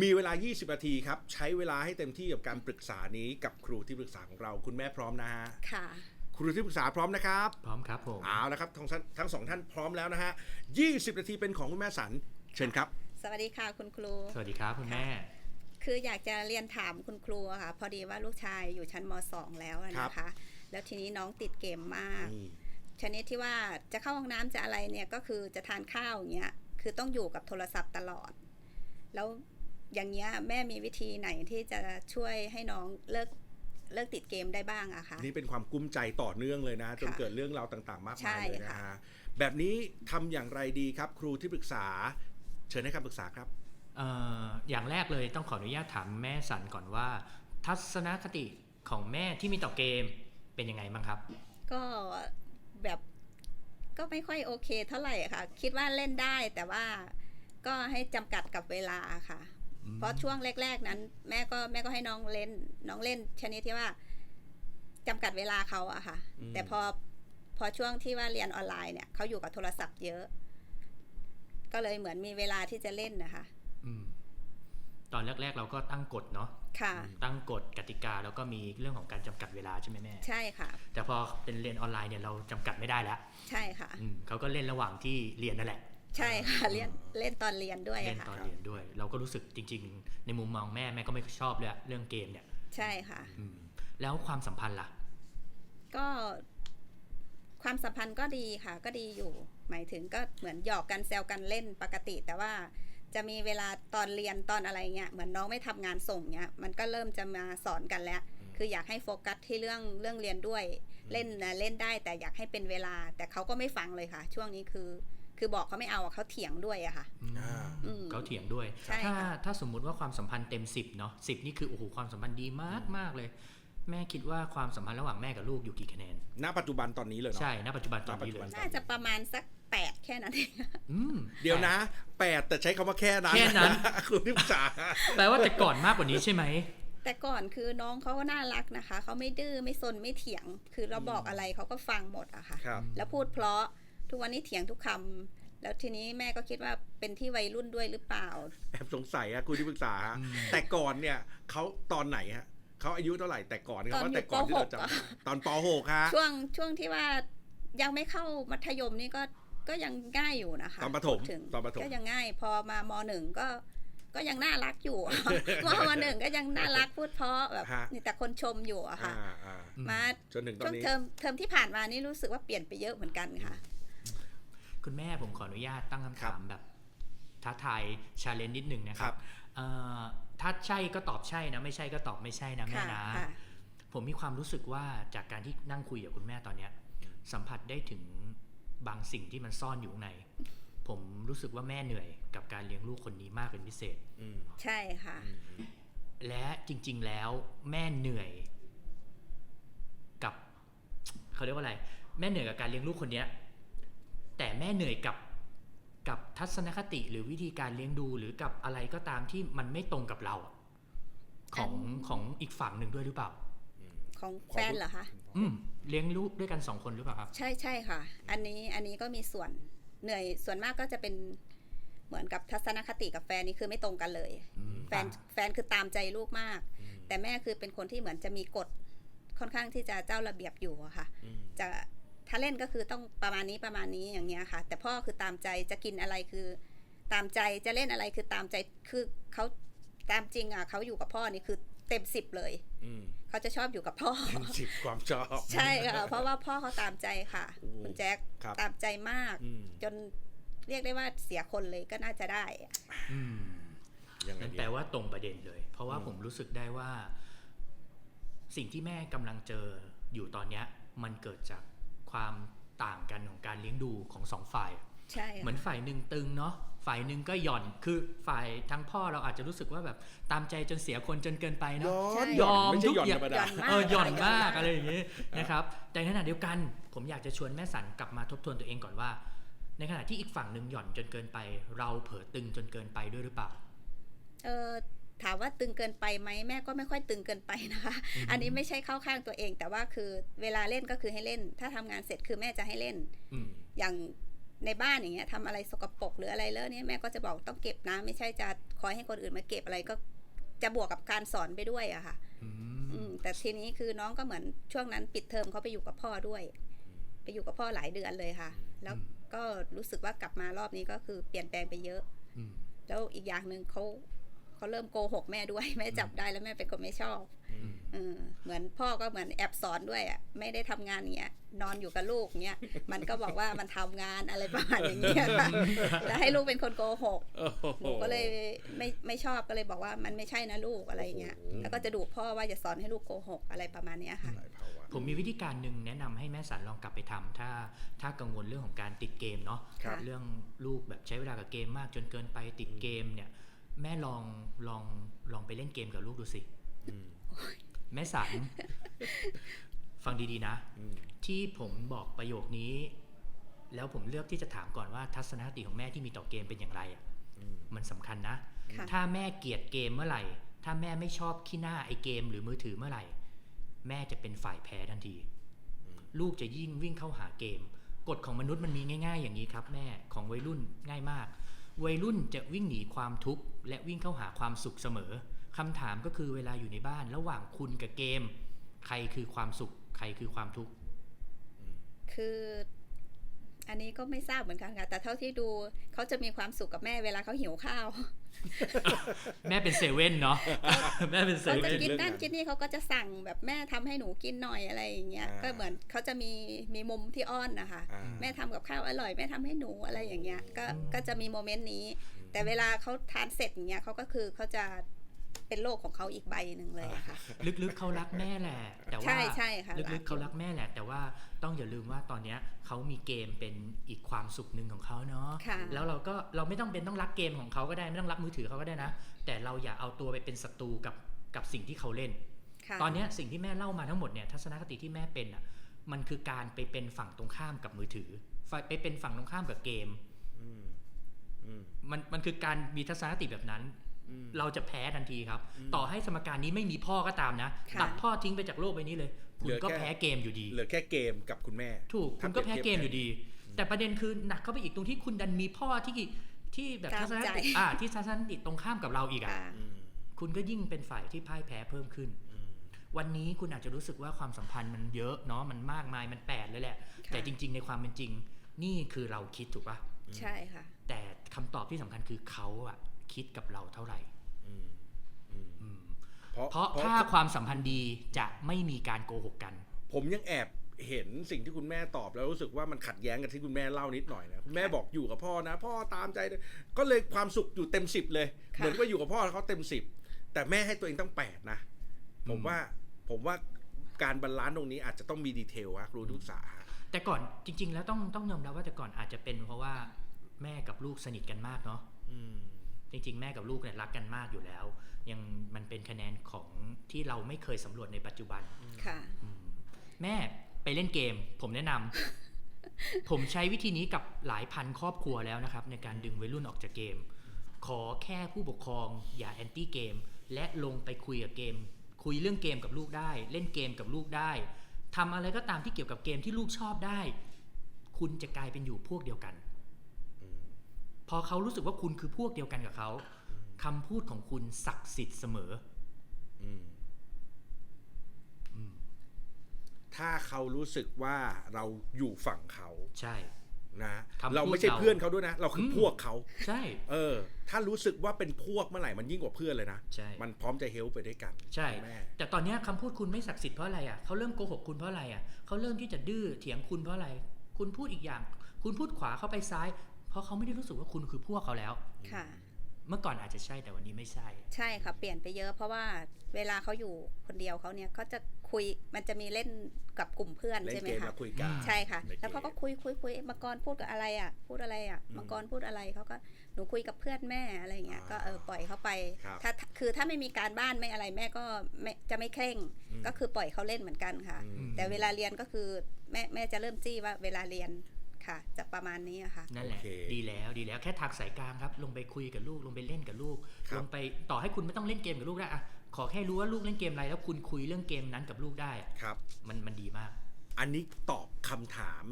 มีเวลา 20 นาทีครับ ใช้เวลาให้เต็มที่กับการปรึกษานี้กับครูที่ปรึกษาของเราคุณแม่พร้อมนะฮะ ค่ะ ครูที่ปรึกษาพร้อมนะครับ พร้อมครับผม เอาละครับทั้งท่านทั้งสองท่านพร้อมแล้วนะฮะ 20 นาทีเป็นของคุณแม่สัน เชิญครับ สวัสดีค่ะคุณครู สวัสดีครับคุณแม่ คืออยากจะเรียนถามคุณครูอะค่ะ พอดีว่าลูกชายอยู่ชั้นม .2 แล้วอะนะคะ แล้วทีนี้น้องติดเกมมาก ชนิดที่ว่าจะเข้าห้องน้ำจะอะไรเนี่ยก็คือจะทานข้าวอย่างเงี้ย คือต้องอยู่กับโทรศัพท์ตลอด แล้ว อย่างเงี้ยแม่มีวิธีไหนที่จะช่วยให้น้องเลิกเลิกติดเกมได้บ้างอะคะนี่เป็นความกุ้มใจต่อเนื่องเลยนะจนค่ะเกิดเรื่องราวต่างๆ มากใช่มายเลยนะค่ะฮะแบบนี้ทำอย่างไรดีครับ ครูที่ปรึกษา เชิญให้คำปรึกษาครับเอ่ออย่างแรกเลยต้องขออนุญาตถามแม่สันก่อนว่า ทัศนคติของแม่ที่มีต่อเกมเป็นยังไงบ้างครับ ก็แบบก็ไม่ค่อยโอเคเท่าไหร่อะค่ะ คิดว่าเล่นได้แต่ว่าก็ให้จำกัดกับเวลาค่ะอืม เพราะช่วงแรก ๆ นั้น แม่ก็แม่ก็ให้น้องเล่น น้องเล่น ชนิดที่ว่าจำกัดเวลาเขาอะค่ะอืมแต่พอพอช่วงที่ว่าเรียนออนไลน์เนี่ยเขาอยู่กับโทรศัพท์เยอะ ก็เลยเหมือนมีเวลาที่จะเล่นนะคะอืมตอนแรก ๆ เราก็ตั้งกฎเนาะค่ะ ตั้งกฎกติกาแล้วก็มีเรื่องของการจำกัดเวลาใช่ไหมแม่ ใช่ค่ะ แต่พอเป็นเรียนออนไลน์เนี่ยเราจำกัดไม่ได้แล้ว ใช่ค่ะอืมเขาก็เล่นระหว่างที่เรียนนั่นแหละ ใช่ค่ะเล่นเล่นตอนเรียนด้วยเล่นอะตอค่ะนเรียนด้วย เราก็รู้สึกจริง ๆ ในมุมมองแม่แม่ก็ไม่ชอบเลยอะเรื่องเกมเนี่ยใช่ค่ะ อืมแล้วความสัมพันธ์ล่ะ ก็ความสัมพันธ์ก็ดีค่ะ ก็ดีอยู่ หมายถึงก็เหมือนหยอกกันแซวกันเล่นปกติ แต่ว่าจะมีเวลาตอนเรียนตอนอะไรเงี้ยเหมือนน้องไม่ทำงานส่งเงี้ยมันก็เริ่มจะมาสอนกันแล้วคืออยากให้โฟกัสที่เรื่องเรื่องเรียนด้วย เล่นนะเล่นได้แต่อยากให้เป็นเวลา แต่เขาก็ไม่ฟังเลยค่ะ ช่วงนี้คือ คือบอกเขาไม่เอาอะเขาเถียงด้วยอะค่ะอ่าอืมเขาเถียงด้วยใช่ถ้าค่ะถ้าสมมุติว่าความสัมพันธ์เต็ม10เนาะสินี่คือโอ้โหความสัมพันธ์ดีมากมากเลย แม่คิดว่าความสัมพันธ์ระหว่างแม่กับลูกอยู่กี่คะแนน ณ ปัจจุบันตอนนี้เลยเนาะ ใช่ ณ ปัจจุบันตอนนี้เลณปัจจุบัยนน่าจะประมาณสักแปดแค่นั้นเองอืมเดี๋ยวนะแปดแต่ใช้คำว่าแค่นั้น แค่นั้นครูที่ปรึกษาแปลว่าแต่ก่อนมากกว่านี้ใช่ไหมแต่ก่อนคือน้องเขาก็น่ารักนะคะ เขาไม่ดื้อไม่ซนไม่เถียง คือเราบอกอะไรเขาก็ฟังหมดอะค่ะครับแล้วพูดเพราะ ทุกวันนี้เถียงทุกคำแล้วทีนี้แม่ก็คิดว่าเป็นที่วัยรุ่นด้วยหรือเปล่า แอบสงสัยอะครูที่ปรึกษาฮะอืมแต่ก่อนเนี่ยเขาตอนไหนฮะเขาอายุเท่าไหร่แต่ก่อนครับตอนว่าอยู่แต่ก่อนที่เราปหกอะจำตอนป .6 ฮะช่วงช่วงที่ว่ายังไม่เข้ามัธยมนี่ก็ก็ยังง่ายอยู่นะคะตอนประถมพูดถึงตอนประถมก็ยังง่าย พอมามหนึ่งก็ก็ยังน่ารักอยู่มมหนึ่งก็ยังน่ารักพูดเพราะแบบฮะนี่แต่คนชมอยู่อะค่ะอ่าอ่าอืมมาจนถึงตอช่วนงนี้เทอมเทอมที่ผ่านมานี่รู้สึกว่าเปลี่ยนไปเยอะเหมือนกันค่ะ คุณแม่ผมขออนุญาตตั้งคำถามแบบท้าทายชาเลนจ์นิดหนึ่งนะคครัรับบเอ่อถ้าใช่ก็ตอบใช่นะ ไม่ใช่ก็ตอบไม่ใช่นะแม่ค่ะนะค่ะผมมีความรู้สึกว่าจากการที่นั่งคุยกับคุณแม่ตอนเนี้ย สัมผัสได้ถึงบางสิ่งที่มันซ่อนอยู่ข้างใน ผมรู้สึกว่าแม่เหนื่อยกับการเลี้ยงลูกคนนี้มากเป็นพิเศษอืมใช่ค่ะ และจริง ๆแล้วแม่เหนื่อย กับเขาเรียกว่าอะไร แม่เหนื่อยกับการเลี้ยงลูกคนเนี้ย แต่แม่เหนื่อยกับกับทัศนคติหรือวิธีการเลี้ยงดูหรือกับอะไรก็ตามที่มันไม่ตรงกับเราอะของอันของอีกฝั่งหนึ่งด้วยหรือเปล่า ของแฟนเหรอคะอืมเลี้ยงลูกด้วยกันสองคนหรือเปล่าครับ ใช่ใช่ค่ะ อันนี้อันนี้ก็มีส่วนเหนื่อยส่วนมากก็จะเป็นเหมือนกับทัศนคติกับแฟนนี่คือไม่ตรงกันเลยอืมแฟนแฟนคือตามใจลูกมาก แต่แม่คือเป็นคนที่เหมือนจะมีกฎค่อนข้างที่จะเจ้าระเบียบอยู่อะค่ะอืมจะ ถ้าเล่นก็คือต้องประมาณนี้ประมาณนี้อย่างเงี้ยค่ะ แต่พ่อคือตามใจจะกินอะไรคือ ตามใจจะเล่นอะไรคือตามใจคือเขาตามจริงอะเขาอยู่กับพ่อนี่คือเต็มสิบเลยอืมเขาจะชอบอยู่กับพ่อเป็นสิบความชอบ ใช่ค่ะเพราะว่าพ่อเขาตามใจค่ะโอ้คุณแจ็คครับตามใจมากอืมจนเรียกได้ว่าเสียคนเลยก็น่าจะได้อืมยังไงนั่นดีแปลว่าตรงประเด็นเลย เพราะว่าอืมผมรู้สึกได้ว่า สิ่งที่แม่กำลังเจออยู่ตอนเนี้ย มันเกิดจาก ความต่างกันของการเลี้ยงดูของสองฝ่ายใช่ค่ะเหมือนฝ่ายหนึ่งตึงเนาะฝ่ายหนึ่งก็หย่อนคือฝ่ายทางพ่อเราอาจจะรู้สึกว่าแบบตามใจจนเสียคนจนเกินไปเนาะย้อนยอมไม่ใช่ทุกหย่อนอย่าธรงรมดาหย่อนมากเออหย่อนหย่อนมากมากอะไรอย่างงี้นะครับแต่ในขณะเดียวกันผมอยากจะชวนแม่สันกลับมาทบทวนตัวเองก่อนว่า ในขณะที่อีกฝั่งหนึ่งหย่อนจนเกินไป เราเผลอตึงจนเกินไปด้วยหรือเปล่าเออ ถามว่าตึงเกินไปไหมแม่ก็ไม่ค่อยตึงเกินไปนะคะอืมอันนี้ไม่ใช่เข้าข้างตัวเอง แต่ว่าคือเวลาเล่นก็คือให้เล่น ถ้าทำงานเสร็จคือแม่จะให้เล่นอืมอย่างในบ้านอย่างเงี้ยทำอะไรสกปรกหรืออะไรเลอะเนี่ยแม่ก็จะบอกต้องเก็บนะ ไม่ใช่จะคอยให้คนอื่นมาเก็บอะไรก็จะบวกกับการสอนไปด้วยอะค่ะอือืมมแต่ทีนี้คือน้องก็เหมือนช่วงนั้นปิดเทอมเขาไปอยู่กับพ่อด้วย ไปอยู่กับพ่อหลายเดือนเลยค่ะ แล้วก็รู้สึกว่ากลับมารอบนี้ก็คือเปลี่ยนแปลงไปเยอะอืมแล้วอีกอย่างหนึ่งเขา เขาเริ่มโกหกแม่ด้วย แม่จับได้แล้วแม่เป็นคนไม่ชอบอืมเออเหมือนพ่อก็เหมือนแอบสอนด้วยอะไม่ได้ทำงานอย่างเงี้ยนอนอยู่กับลูกเงี้ยมันก็บอกว่ามันทำงานอะไรประมาณอย่างเงี้ยค่ะแล้วให้ลูกเป็นคนโกหกโอ้โหนูก็เลยไม่ไม่ชอบก็เลยบอกว่ามันไม่ใช่นะลูกอะไรอย่างเงี้ยโอ้โหแล้วก็จะดุพ่อว่าอย่าสอนให้ลูกโกหกอะไรประมาณเนี้ยค่ะหลายภาวะผมมีวิธีการหนึ่งแนะนำให้แม่สันลองกลับไปทำถ้าถ้ากังวลเรื่องของการติดเกมเนาะครับเรื่องลูกแบบใช้เวลากับเกมมากจนเกินไปติดเกมเนี่ย แม่ลองลองลองไปเล่นเกมกับลูกดูสิอืมแม่สันฟังดีๆนะอืมที่ผมบอกประโยคนี้ แล้วผมเลือกที่จะถามก่อนว่าทัศนคติของแม่ที่มีต่อเกมเป็นอย่างไรอะอืมมันสำคัญนะค่ะถ้าแม่เกลียดเกมเมื่อไหร่ ถ้าแม่ไม่ชอบขี้หน้าไอเกมหรือมือถือเมื่อไหร่ แม่จะเป็นฝ่ายแพ้ทันที ลูกจะยิ่งวิ่งเข้าหาเกม กฎของมนุษย์มันมีง่าย ๆ อย่างนี้ครับ แม่ของวัยรุ่นง่ายมาก วัยรุ่นจะวิ่งหนีความทุกข์และวิ่งเข้าหาความสุขเสมอคำถามก็คือเวลาอยู่ในบ้านระหว่างคุณกับเกม ใครคือความสุข ใครคือความทุกข์คือ อันนี้ก็ไม่ทราบเหมือนกันค่ะ แต่เท่าที่ดูเขาจะมีความสุขกับแม่เวลาเขาหิวข้าว แม่เป็นเซเว่นเนาะแม่เป็นเซเขาจะเว่นกินนั่นกินนี่เขาก็จะสั่งแบบแม่ทำให้หนูกินหน่อยอะไรอย่างเงี้ยอ่าก็เหมือนเขาจะมีมีมุมที่อ้อนนะคะอ่าแม่ทำกับข้าวอร่อยแม่ทำให้หนูอะไรอย่างเงี้ยก็ก็จะมีโมเมนต์นี้ แต่เวลาเขาทานเสร็จอย่างเงี้ยเขาก็คือเขาจะ เป็นโลกของเขาอีกใบหนึ่งเลยอะค่ะ ลึกๆเขารักแม่แหละ แต่ว่าใช่ใช่ค่ะลึกๆเขารักแม่แหละ แต่ว่าต้องอย่าลืมว่าตอนเนี้ยเขามีเกมเป็นอีกความสุขหนึ่งของเขาเนาะค่ะแล้วเราก็เราไม่ต้องเป็นต้องรักเกมของเขาก็ได้ไม่ต้องรักมือถือเขาก็ได้นะ แต่เราอย่าเอาตัวไปเป็นศัตรูกับกับสิ่งที่เขาเล่นค่ะตอนเนี้ยสิ่งที่แม่เล่ามาทั้งหมดเนี่ยทัศนคติที่แม่เป็นอะมันคือการไปเป็นฝั่งตรงข้ามกับมือถือฝ่ายไปเป็นฝั่งตรงข้ามกับเกมอืมอืมมันมันคือการมีทัศนคติแบบนั้นอืม เราจะแพ้ทันทีครับอืมต่อให้สมการนี้ไม่มีพ่อก็ตามนะค่ะตัดพ่อทิ้งไปจากโลกใบนี้เลย คุเหณลือก็แค่แพ้เกมอยู่ดี เหลือแค่เกมกับคุณแม่ ถูกถ้าคุณก็แพ้เปรียบเกมเทียบอยู่ดี แต่ประเด็นคือหนักเข้าไปอีกตรงที่คุณดันมีพ่อที่ที่แบบตามทัศนคติใจอ่าที่ทัศนคติตรงข้ามกับเราอีกอะค่ะอืมคุณก็ยิ่งเป็นฝ่ายที่พ่ายแพ้เพิ่มขึ้นอืมวันนี้คุณอาจจะรู้สึกว่าความสัมพันธ์มันเยอะเนาะ มันมากมาย มันแปดเลยแหละค่ะแต่จริง ๆ ในความเป็นจริง นี่คือเราคิดถูกปะใช่ค่ะ แต่คำตอบที่สำคัญคือเขาอะ คิดกับเราเท่าไหร่อืมอืมอืมเพราะเพราะเพราะถ้าความสัมพันธ์ดีจะไม่มีการโกหกกัน ผมยังแอบเห็นสิ่งที่คุณแม่ตอบแล้วรู้สึกว่ามันขัดแย้งกับที่คุณแม่เล่านิดหน่อยนะคุณแม่บอกอยู่กับพ่อนะ พ่อตามใจเลยก็เลยความสุขอยู่เต็มสิบเลยค่ะเหมือนว่าอยู่กับพ่อแล้วเขาเต็มสิบแต่แม่ให้ตัวเองต้องแปดนะผมอืมว่าผมว่าการบาลานซ์ตรงนี้อาจจะต้องมีดีเทลอะครูทุกษาแต่ก่อนจริง ๆ แล้วต้องต้องยอมรับว่าแต่ก่อนอาจจะเป็นเพราะว่าแม่กับลูกสนิทกันมากเนาะอืม จริง ๆ แม่กับลูกเนี่ยรักกันมากอยู่แล้ว ยังมันเป็นคะแนนของที่เราไม่เคยสำรวจในปัจจุบันค่ะอืมแม่ไปเล่นเกม ผมแนะนำผมใช้วิธีนี้กับหลายพันครอบครัวแล้วนะครับ ในการดึงวัยรุ่นออกจากเกม ขอแค่ผู้ปกครอง อย่าแอนตี้เกม และลงไปคุยกับเกม คุยเรื่องเกมกับลูกได้ เล่นเกมกับลูกได้ทำอะไรก็ตามที่เกี่ยวกับเกมที่ลูกชอบได้ คุณจะกลายเป็นอยู่พวกเดียวกันอืม พอเขารู้สึกว่าคุณคือพวกเดียวกันกับเขาคำพูดของคุณศักดิ์สิทธิ์เสมออืมอืมถ้าเขารู้สึกว่าเราอยู่ฝั่งเขา ใช่นะคำพูดเราไม่ใช่เราเพื่อนเขาด้วยนะ เราคืออมพวกเขาใช่ เออ ถ้ารู้สึกว่าเป็นพวกเมื่อไหร่มันยิ่งกว่าเพื่อนเลยนะใช่มันพร้อมจะเฮลไปด้วยกัน ใช่แม่แต่ตอนเนี้ยคำพูดคุณไม่ศักดิ์สิทธิ์เพราะอะไรอะเขาเริ่มโกหกคุณเพราะอะไรอะเขาเริ่มที่จะดื้อเถียงคุณเพราะอะไร คุณพูดอีกอย่าง คุณพูดขวาเข้าไปซ้าย เพราะเขาไม่ได้รู้สึกว่าคุณคือพวกเขาแล้วค่ะ เมื่อก่อนอาจจะใช่แต่วันนี้ไม่ใช่ ใช่ค่ะเปลี่ยนไปเยอะ เพราะว่าเวลาเขาอยู่คนเดียวเขาเนี่ยเขาจะคุยมันจะมีเล่นกับกลุ่มเพื่อนเล่นใช่ไหมเกมคะแล้วคุยกันอืมใช่ค่ะในเกมแล้วเขาก็คุยคุยคุยมังกรพูดกับอะไรอะ พูดอะไรอะอืมมังกรพูดอะไรเขาก็หนูคุยกับเพื่อนแม่อะไรเงี้ยอ่าก็เออปล่อยเขาไปครับถ้าคือถ้าไม่มีการบ้านไม่อะไรแม่ก็ไม่จะไม่เคร่งอืมก็คือปล่อยเขาเล่นเหมือนกันค่ะ อืม แต่เวลาเรียนก็คือแม่แม่จะเริ่มจี้ว่าเวลาเรียน ค่ะ จะประมาณนี้อะค่ะ นั่นแหละ โอเคดีแล้วดีแล้วแค่ทักสายกลางครับ ลงไปคุยกับลูก ลงไปเล่นกับลูก ครับ ลงไปต่อให้คุณไม่ต้องเล่นเกมกับลูกได้อะขอแค่รู้ว่าลูกเล่นเกมอะไรแล้วคุณคุยเรื่องเกมนั้นกับลูกได้อะครับ มันมันดีมาก อันนี้ตอบคำถาม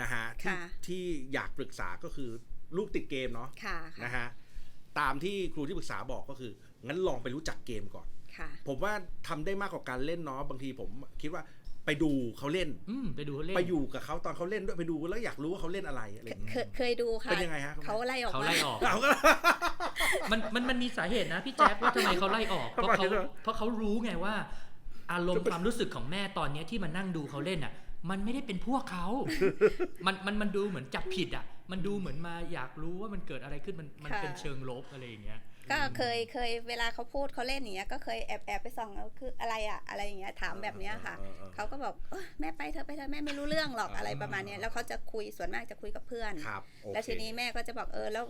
นะฮะที่ค่ะ ที่อยากปรึกษาก็คือลูกติดเกมเนาะค่ะนะฮะตามที่ครูที่ปรึกษาบอกก็คือ งั้นลองไปรู้จักเกมก่อน ค่ะ ผมว่าทำได้มากกว่าการเล่นเนาะบางทีผมคิดว่า ไปดูเขาเล่น อืมไปดูเขาเล่น ไปอยู่กับเขาตอนเขาเล่นด้วยไปดูแล้วอยากรู้ว่าเขาเล่นอะไรอะไรอย่างเคเงี้ยยเคยดูค่ะเป็นยังไงฮะ เขาไล่ออกเขามา ไล่ออก เราก็ มันมันมันมีสาเหตุนะพี่แจ๊คว่าทำไมเขาไล่ออกเพราะเขาทำไมอะเพราะเขารู้ไงว่า อารมณ์ความรู้สึกของแม่ตอนเนี้ยที่มานั่งดูเขาเล่นอะ มันไม่ได้เป็นพวกเขา มันมันมันดูเหมือนจับผิดอะ มันดูเหมือนมาอยากรู้ว่ามันเกิดอะไรขึ้นมันมันเป็นเชิงลบอะไรอย่างเงี้ย ก็เคยเคยเวลาเขาพูดเขาเล่นอย่างเงี้ยก็เคยแอบแอบไปส่องแล้วคืออะไรอะอะไรอย่างเงี้ยถามแบบเนี้ยค่ะเออเออเออเขาก็บอกเอ้ยแม่ไปเธอะไปเธอะแม่ไม่รู้เรื่องหรอกอะไรประมาณเนี้ยแล้วเขาจะคุยส่วนมากจะคุยกับเพื่อน ครับโอเค แล้วทีนี้แม่ก็จะบอกเออแล้ว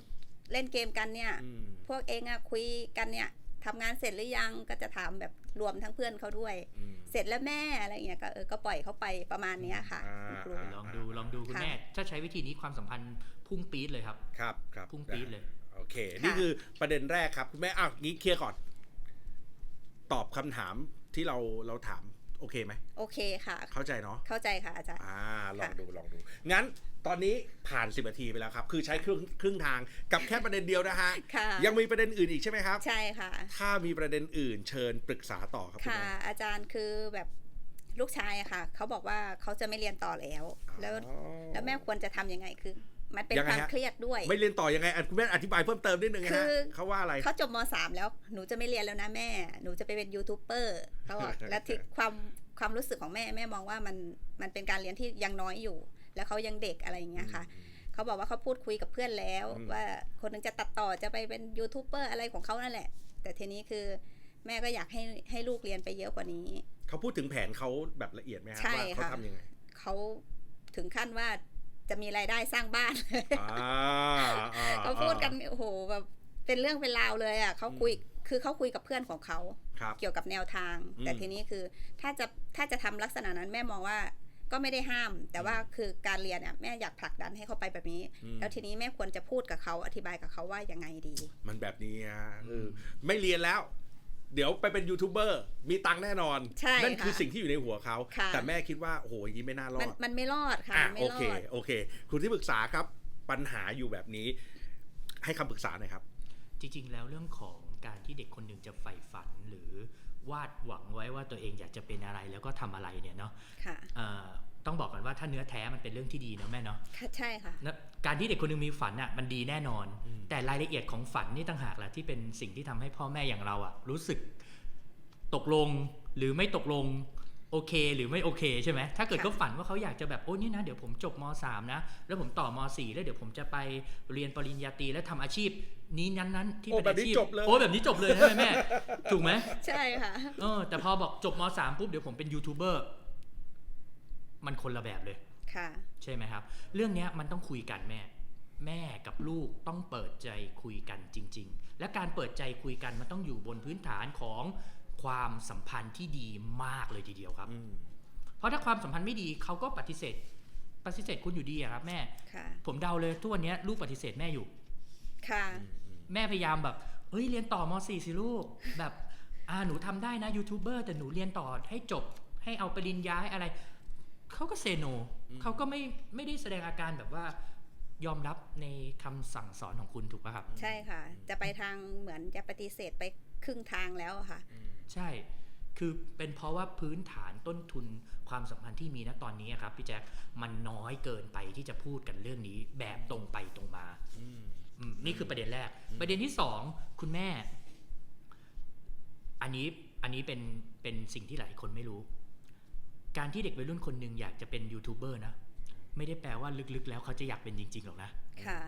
เล่นเกมกันเนี่ยอืมพวกเองอะคุยกันเนี่ย ทำงานเสร็จหรือยังก็จะถามแบบรวมทั้งเพื่อนเขาด้วยอืมเสร็จแล้วแม่อะไรเงี้ยก็เออก็ปล่อยเขาไปประมาณเนี้ยค่ะอ่าคุณครูอ่าลองดูลองดูคุณค่ะแม่ถ้าใช้วิธีนี้ความสัมพันธ์พุ่งปี๊ดเลยครับครับครับพุ่งปี๊ดเลยโอเค นี่คือประเด็นแรกครับ คุณแม่อ้าวงี้เคลียร์ก่อน ตอบคำถามที่เราเราถาม โอเคไหมโอเคค่ะ เข้าใจเนาะเข้าใจค่ะอาจารย์อ่าลองดูลองดู งั้นตอนนี้ผ่านสิบนาทีไปแล้วครับ คือใช้ครึ่งครึ่งทางกับแค่ประเด็นเดียวนะฮะค่ะยังมีประเด็นอื่นอีกใช่ไหมครับ ใช่ค่ะ ถ้ามีประเด็นอื่นเชิญปรึกษาต่อครับณค่ะแม่อาจารย์คือแบบลูกชายอะค่ะ เขาบอกว่าเขาจะไม่เรียนต่อแล้ว แล้วอ๋อแล้วแม่ควรจะทำยังไงคือ มันเป็นยังไงความฮะเครียดด้วย ไม่เรียนต่อยังไงอะคุณแม่อธิบายเพิ่มเติมนิดนึงนะคืฮะอเขาว่าอะไรเขาจบมสามแล้วหนูจะไม่เรียนแล้วนะแม่ หนูจะไปเป็นยูทูบเบอร์เขาบอกและที่ความความรู้สึกของแม่แม่มองว่ามันมันเป็นการเรียนที่ยังน้อยอยู่ แล้วเขายังเด็กอะไรอย่างเงี้ยค่ะเขาบอกว่าเขาพูดคุยกับเพื่อนแล้วอืมว่าคนหนึงจะตัดต่อจะไปเป็นยูทูบเบอร์อะไรของเขานั่นแหละ แต่ทีนี้คือแม่ก็อยากให้ให้ลูกเรียนไปเยอะกว่านี้ เขาพูดถึงแผนเขาแบบละเอียดไหมครับใช่ว่าเขาค่ะทำยังไงเขาถึงขั้นว่า จะมีรายได้สร้างบ้านอ่าอ่าเขาพูดกันโอ้โหแบบเป็นเรื่องเป็นราวเลยอะเขาคุยคือเขาคุยกับเพื่อนของเขาครับเกี่ยวกับแนวทางอืมแต่ทีนี้คือถ้าจะถ้าจะทำลักษณะนั้นแม่มองว่าก็ไม่ได้ห้าม แต่ว่าคือการเรียนเนี่ยแม่อยากผลักดันให้เขาไปแบบนี้อืมแล้วทีนี้แม่ควรจะพูดกับเขาอธิบายกับเขาว่ายังไงดี มันแบบนี้ฮะอืมเออไม่เรียนแล้ว เดี๋ยวไปเป็นยูทูบเบอร์มีตังค์แน่นอน ใช่นั่นคือค่ะสิ่งที่อยู่ในหัวเขา ค่ะ แต่แม่คิดว่า โอ้โหอย่างนี้ไม่น่ารอมันดมันไม่รอดค่ะอะไม่โอรเคอดโอเค คุณที่ปรึกษาครับ ปัญหาอยู่แบบนี้ ให้คำปรึกษาหน่อยครับ จริงๆ แล้วเรื่องของการที่เด็กคนหนึ่งจะใฝ่ฝันหรือวาดหวังไว้ว่าตัวเองอยากจะเป็นอะไรแล้วก็ทำอะไรเนี่ยเนาะค่ะ เอ่อ ต้องบอกกันว่าถ้าเนื้อแท้มันเป็นเรื่องที่ดีเนาะแม่เนาะค่ะใช่ค่ะนะการที่เด็กคนหนึงมีฝันอะมันดีแน่นอนอืมแต่รายละเอียดของฝันนี่ต่างหากแหละที่เป็นสิ่งที่ทำให้พ่อแม่อย่างเราอะรู้สึกตกลงหรือไม่ตกลงโอเคหรือไม่โอเคใช่ไหมถ้าเกิดค่ะเขาฝันว่าเขาอยากจะแบบโอ้นี่นะเดี๋ยวผมจบม .3 นะแล้วผมต่อม .4 แล้วเดี๋ยวผมจะไปเรียนปริญญาตรีแล้วทำอาชีพ นี้นั้นนั้นๆที่โอ้เป็นแบบนี้อาชีพจบเลยโอ้แบบนี้จบเลยใช่ไหมแม่ถูกไหมใช่ค่ะเออแต่พอบอกจบม .3 ปุ๊บเดี๋ยวผมเป็นยูทูบเบอร์ มันคนละแบบเลยค่ะใช่ไหมครับ เรื่องเนี้ยมันต้องคุยกันแม่ แม่กับลูกต้องเปิดใจคุยกันจริง ๆ และการเปิดใจคุยกันมันต้องอยู่บนพื้นฐานของความสัมพันธ์ที่ดีมากเลยทีเดียวครับอืมเพราะถ้าความสัมพันธ์ไม่ดีเขาก็ปฏิเสธ ปฏิเสธคุณอยู่ดีอะครับ แม่ค่ะผมเดาเลยทุกวันเนี้ยลูกปฏิเสธแม่อยู่ ค่ะอืมอืมแม่พยายามแบบ เฮ้ยเรียนต่อม .4 สิลูก แบบ อ่าหนูทำได้นะยูทูบเบอร์แต่หนูเรียนต่อให้จบ ให้เอาปริญญาให้อะไร เขาก็เซโนเขาก็ไม่ไม่ได้แสดงอาการแบบว่ายอมรับในคำสั่งสอนของคุณถูกป่ะครับ ใช่ค่ะ จะไปทางเหมือนจะปฏิเสธไปครึ่งทางแล้วอะค่ะอืมใช่คือเป็นเพราะว่าพื้นฐานต้นทุนความสัมพันธ์ที่มีณตอนนี้ครับพี่แจ๊คมันน้อยเกินไปที่จะพูดกันเรื่องนี้แบบตรงไปตรงมาอืมอืมนี่คือประเด็นแรกอืมประเด็นที่สองคุณแม่ อันนี้อันนี้เป็นเป็นสิ่งที่หลายคนไม่รู้ การที่เด็กวัยรุ่นคนหนึ่งอยากจะเป็นยูทูบเบอร์นะ ไม่ได้แปลว่าลึกๆ แล้วเขาจะอยากเป็นจริงๆหรอกนะค่ะ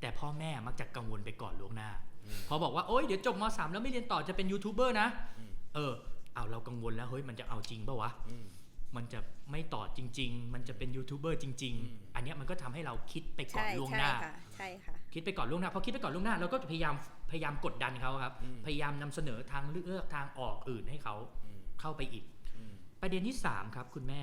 แต่พ่อแม่มักจะกังวลไปก่อนล่วงหน้าอืมพอบอกว่าโอ๊ยเดี๋ยวจบมสามแล้วไม่เรียนต่อจะเป็นยูทูบเบอร์นะอืมเออเอาเรากังวลแล้วเฮ้ยมันจะเอาจริงปะวะอืมมันจะไม่ต่อจริง ๆ มันจะเป็นยูทูบเบอร์จริงอืมๆอันเนี้ยมันก็ทำให้เราคิดไปก่อใช่นล่วงใช่หน้าค่ะใช่ค่ะ คิดไปก่อนล่วงหน้าพอคิดไปก่อนล่วงหน้าเราก็พยายามพยายามกดดันเขาครับอืมพยายามนำเสนอทางเลือกทางออกอื่นให้เขาอืมเข้าไปอีกอืม ประเด็นที่สามครับคุณแม่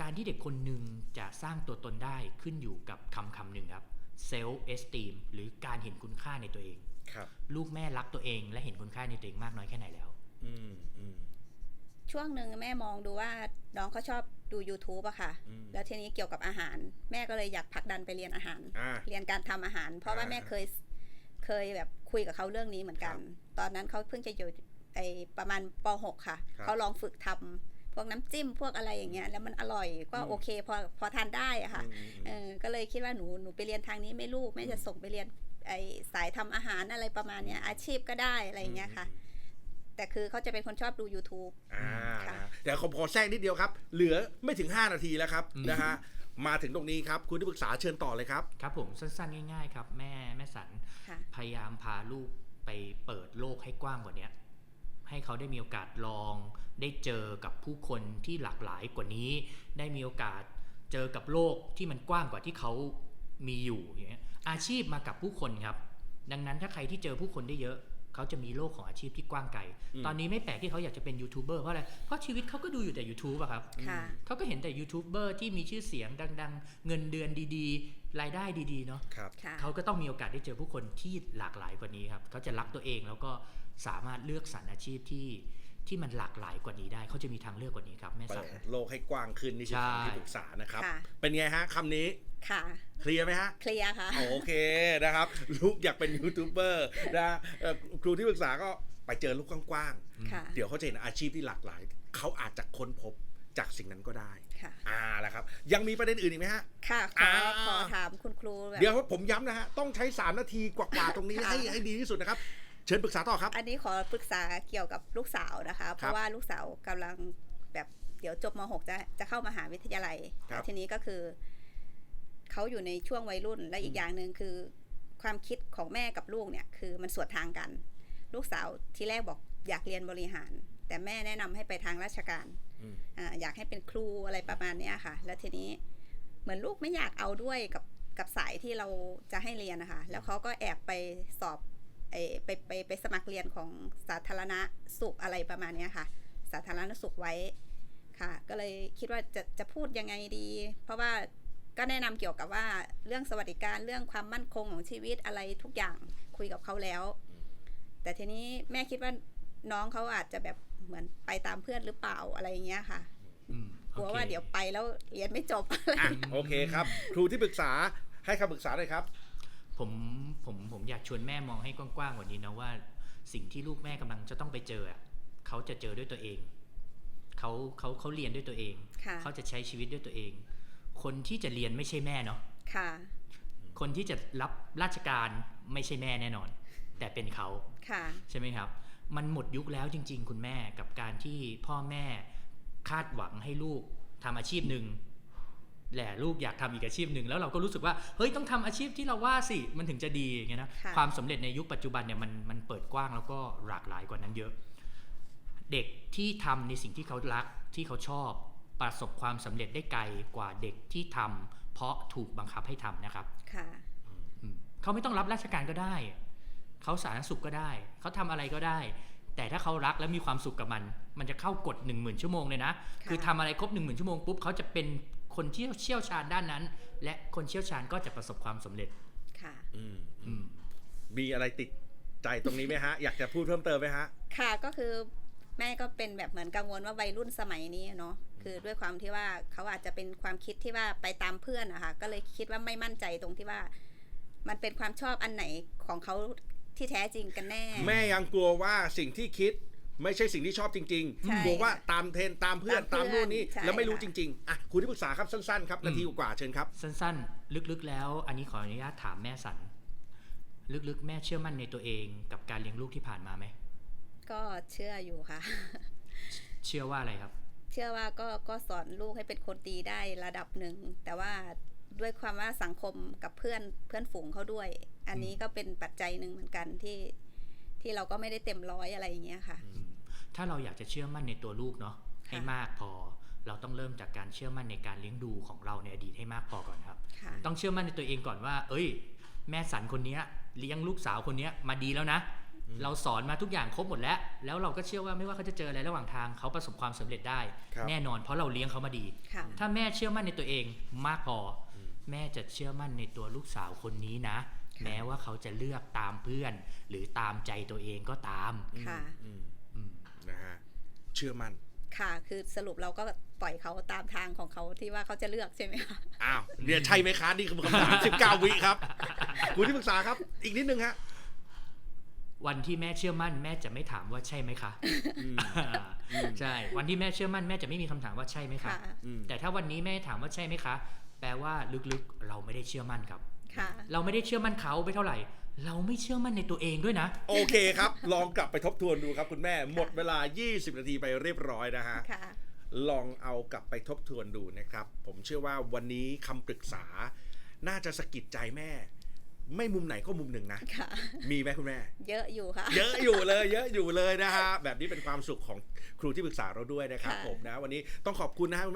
การที่เด็กคนหนึ่งจะสร้างตัวตนได้ขึ้นอยู่กับคำคำหนึ่งครับ self esteem หรือการเห็นคุณค่าในตัวเอง ครับ ลูกแม่รักตัวเอง และเห็นคุณค่าในตัวเองมากน้อยแค่ไหนแล้ว อืมอืม ช่วงหนึ่งแม่มองดูว่าน้องเขาชอบดู YouTube อะค่ะ อืมแล้วทีนี้เกี่ยวกับอาหาร แม่ก็เลยอยากผลักดันไปเรียนอาหาร อ่า เรียนการทำอาหาร เพราะว่าอ่า แม่เคยเคยแบบคุยกับเขาเรื่องนี้เหมือนกันครับตอนนั้นเขาเพิ่งจะอยู่ไอประมาณป .6 ค่ะครับเขาลองฝึกทำพวกน้ำจิ้มพวกอะไรอย่างเงี้ยแล้วมันอร่อยก็อืมโอเคพอพอทานได้อะค่ะอืมอืมเออก็เลยคิดว่าหนูหนูไปเรียนทางนี้ไหม่ลูกแม่จะส่งไปเรียนไอสายทำอาหารอะไรประมาณเนี้ยอาชีพก็ได้อะไรอย่างเงี้ยค่ะ แต่คือเขาจะเป็นคนชอบดู YouTube อ่าค่ะนะเดี๋ยวผมขอแทรกนิดเดียวครับ เหลือไม่ถึง 5 นาทีแล้วครับอืมนะฮะมาถึงตรงนี้ครับคุณที่ปรึกษาเชิญต่อเลยครับ ครับผมสั้นๆ ง่ายๆ ครับ แม่แม่สันค่ะพยายามพาลูกไปเปิดโลกให้กว้างกว่าเนี้ย ให้เขาได้มีโอกาสลอง ได้เจอกับผู้คนที่หลากหลายกว่านี้ ได้มีโอกาสเจอกับโลกที่มันกว้างกว่าที่เขามีอยู่อย่างเงี้ยอาชีพมากับผู้คนครับ ดังนั้นถ้าใครที่เจอผู้คนได้เยอะ เขาจะมีโลกของอาชีพที่กว้างไกลอืมตอนนี้ไม่แปลกที่เขาอยากจะเป็นยูทูบเบอร์เพราะอะไร เพราะชีวิตเขาก็ดูอยู่แต่ YouTube อะครับค่ะเขาก็เห็นแต่ยูทูบเบอร์ที่มีชื่อเสียงดัง ๆ เงินเดือนดีๆ รายได้ดีๆ เนาะครับค่ะเขาก็ต้องมีโอกาสได้เจอผู้คนที่หลากหลายกว่านี้ครับ เขาจะรักตัวเองแล้วก็ สามารถเลือกสรรอาชีพที่ที่มันหลากหลายกว่านี้ได้เขาจะมีทางเลือกกว่านี้ครับแม่เปิสันดโลกให้กว้างขึ้นนี่คือใช่คำที่ปรึกษานะครับค่ะเป็นไงฮะคำนี้ค่ะเคลียร์ไหมฮะเคลียร์ค่ะโอเคนะครับ ลูกอยากเป็นยูทูบเบอร์นะเอ่อครูที่ปรึกษาก็ไปเจอลูกกว้างค่ะๆเดี๋ยวเขาจะเห็นอาชีพที่หลากหลายเขาอาจจะค้นพบจากสิ่งนั้นก็ได้ค่ะอ่าแหละครับ ยังมีประเด็นอื่นอีกไหมฮะ ค่ะขออ่าขอถามคุณครูแบบเดี๋ยวผมย้ำนะฮะ ต้องใช้ 3 นาทีกว่าๆตรงนี้ค่ะให้ให้ดีที่สุดนะครับเชิญปรึกษาต่อครับ อันนี้ขอปรึกษาเกี่ยวกับลูกสาวนะคะ เพราะว่าลูกสาวกำลังแบบเดี๋ยวจบม .6 จะจะเข้ามหาวิทยาลัยครับแล้วทีนี้ก็คือเขาอยู่ในช่วงวัยรุ่นและอีกอย่างหนึ่งคือ ความคิดของแม่กับลูกเนี่ย คือมันสวนทางกัน ลูกสาวที่แรกบอกอยากเรียนบริหาร แต่แม่แนะนำให้ไปทางราชการอืมอ่าอยากให้เป็นครูอะไรประมาณเนี้ยค่ะ แล้วทีนี้เหมือนลูกไม่อยากเอาด้วยกับกับสายที่เราจะให้เรียนนะคะ แล้วเขาก็แอบไปสอบ เออไปไปไปสมัครเรียนของสาธารณสุขอะไรประมาณเนี้ยค่ะ สาธารณสุขไว้ค่ะ ก็เลยคิดว่าจะจะพูดยังไงดี เพราะว่าก็แนะนำเกี่ยวกับว่าเรื่องสวัสดิการเรื่องความมั่นคงของชีวิตอะไรทุกอย่างคุยกับเขาแล้ว แต่ทีนี้แม่คิดว่าน้องเขาอาจจะแบบเหมือนไปตามเพื่อนหรือเปล่าอะไรอย่างเงี้ยค่ะอืมกลัวโอคว่าเดี๋ยวไปแล้วเรียนไม่จบอะโอเคครับ ครูที่ปรึกษาให้คำปรึกษาเลยครับ ผม ผมผมอยากชวนแม่มองให้กว้างๆกว่านี้นะว่า สิ่งที่ลูกแม่กำลังจะต้องไปเจออะเขาจะเจอด้วยตัวเองเขาเขาเขาเรียนด้วยตัวเองค่ะเขาจะใช้ชีวิตด้วยตัวเอง คนที่จะเรียนไม่ใช่แม่เนาะค่ะ คนที่จะรับราชการไม่ใช่แม่แน่นอน แต่เป็นเขาค่ะ ใช่ไหมครับ มันหมดยุคแล้วจริง ๆ คุณแม่กับการที่พ่อแม่คาดหวังให้ลูกทำอาชีพหนึ่ง แหละลูกอยากทำอีกอาชีพหนึ่งแล้วเราก็รู้สึกว่าเฮ้ยต้องทำอาชีพที่เราว่าสิมันถึงจะดีอย่างเงี้ยนะค่ะความสำเร็จในยุคปัจจุบันเนี่ยมันมันเปิดกว้างแล้วก็หลากหลายกว่านั้นเยอะ เด็กที่ทำในสิ่งที่เขารักที่เขาชอบประสบความสำเร็จได้ไกลกว่าเด็กที่ทำเพราะถูกบังคับให้ทำนะครับค่ะอืมเขาไม่ต้องรับราชการก็ได้ เขาสาธารณสุขก็ได้ เขาทำอะไรก็ได้ แต่ถ้าเขารักและมีความสุขกับมัน มันจะเข้ากฎ1 0,000 ชั่วโมงเลยนะค่ะคือทำอะไรครบ 1 0,000 ชั่วโมงปุ๊บเขาจะเป็น คนที่เชี่ยวชาญด้านนั้น และคนเชี่ยวชาญก็จะประสบความสำเร็จค่ะอืมอืมมีอะไรติดใจตรงนี้ไหมฮะ อยากจะพูดเพิ่มเติมไหมฮะ ค่ะก็คือแม่ก็เป็นแบบเหมือนกังวลว่าวัยรุ่นสมัยนี้เนาะคือด้วยความที่ว่าเขาอาจจะเป็นความคิดที่ว่าไปตามเพื่อนอะค่ะก็เลยคิดว่าไม่มั่นใจตรงที่ว่า มันเป็นความชอบอันไหนของเขาที่แท้จริงกันแน่ แม่ยังกลัวว่าสิ่งที่คิด ไม่ใช่สิ่งที่ชอบจริงใช่ๆกลัวว่าตามเทรนด์ตามเพื่อนตามเพื่อนตามนู่นนี่ใช่ แล้วไม่รู้ค่ะจริงๆอะครูที่ปรึกษาครับสั้นๆครับนาทีกว่าๆเชิญครับ สั้นๆ ลึกๆ แล้ว อันนี้ขออนุญาตถามแม่สัน ลึกๆ แม่เชื่อมั่นในตัวเองกับการเลี้ยงลูกที่ผ่านมาไหม ก็เชื่ออยู่ค่ะ เชื่อว่าอะไรครับ เชื่อว่าก็ก็สอนลูกให้เป็นคนดีได้ระดับหนึ่ง แต่ว่าด้วยความว่าสังคมกับเพื่อนเพื่อนฝูงเขาด้วย อันนี้ก็เป็นปัจจัยหนึ่งเหมือนกันที่ที่เราก็ไม่ได้เต็มร้อยอะไรอย่างเงี้ยค่ะ ถ้าเราอยากจะเชื่อมั่นในตัวลูกเนาะค่ะให้มากพอ เราต้องเริ่มจากการเชื่อมั่นในการเลี้ยงดูของเราในอดีตให้มากพอก่อนครับค่ะต้องเชื่อมั่นในตัวเองก่อนว่า เอ้ย แม่สันคนเนี้ยเลี้ยงลูกสาวคนเนี้ยมาดีแล้วนะอืมเราสอนมาทุกอย่างครบหมดแล้ว แล้วเราก็เชื่อว่าไม่ว่าเขาจะเจออะไรระหว่างทางเขาประสบความสำเร็จได้ครับแน่นอนเพราะเราเลี้ยงเขามาดีค่ะถ้าแม่เชื่อมั่นในตัวเองมากพออมแม่จะเชื่อมั่นในตัวลูกสาวคนนี้นะค่ะแม้ว่าเขาจะเลือกตามเพื่อน หรือตามใจตัวเองก็ตามค่ะอืมอืม นะฮะเชื่อมั่นค่ะคือสรุปเราก็ปล่อยเขาตามทางของเขาที่ว่าเขาจะเลือกใช่ไหมคะอ้าวเนี่ยใช่ไหมคะนี่คือคำถาม19วิครับคุณที่ปรึกษาครับ อีกนิดนึงฮะวันที่แม่เชื่อมั่นแม่จะไม่ถามว่าใช่ไหมคะอืมใช่ วันที่แม่เชื่อมั่นแม่จะไม่มีคำถามว่าใช่ไหมคะค่ะอืมแต่ถ้าวันนี้แม่ถามว่าใช่ไหมคะ แปลว่าลึกๆ เราไม่ได้เชื่อมั่นครับค่ะเราไม่ได้เชื่อมั่นเขาไม่เท่าไหร่ เราไม่เชื่อมั่นในตัวเองด้วยนะ โอเคครับ ลองกลับไปทบทวนดูครับคุณแม่ หมดเวลา 20 นาทีไปเรียบร้อยนะฮะค่ะลองเอากลับไปทบทวนดูนะครับ ผมเชื่อว่าวันนี้คำปรึกษา น่าจะสะกิดใจแม่ ไม่มุมไหนก็มุมหนึ่งนะค่ะมีไหมคุณแม่ เยอะอยู่ค่ะ เยอะอยู่เลย เยอะอยู่เลยนะฮะแบบนี้เป็นความสุขของครูที่ปรึกษาเราด้วยนะครับค่ะผมนะ วันนี้ต้องขอบคุณนะฮะ